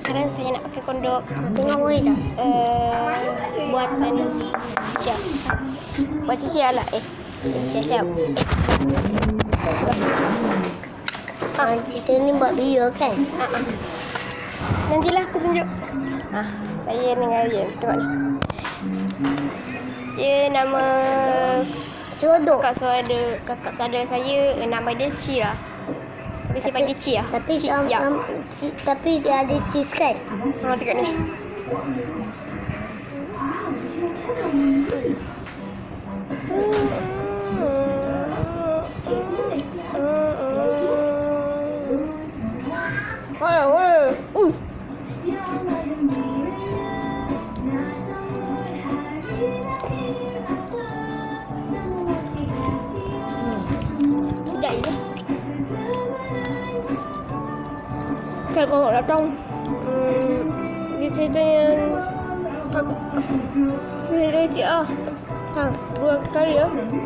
Sekarang saya nak pakai kondok Tengah boleh tak? uh, buatan Syah. Buatan Syah lah eh. Syah Syah. Eh. Ah, cerita ni buat video kan? Ah, ah. Nantilah aku tunjuk. Ah, saya dengan Aryan. Tengok ni. Dia nama Jodoh. kakak saudara kakak saudara saya nama dia Syira. Tapi saya panggil Cia. Tapi Cik um, Ya. um, ci- tapi dia ada cheese kan? Ha tengok ni. Wah, wah. sài gòn ở trong đi chơi chơi chơi chơi chơi chơi chơi chơi chơi chơi chơi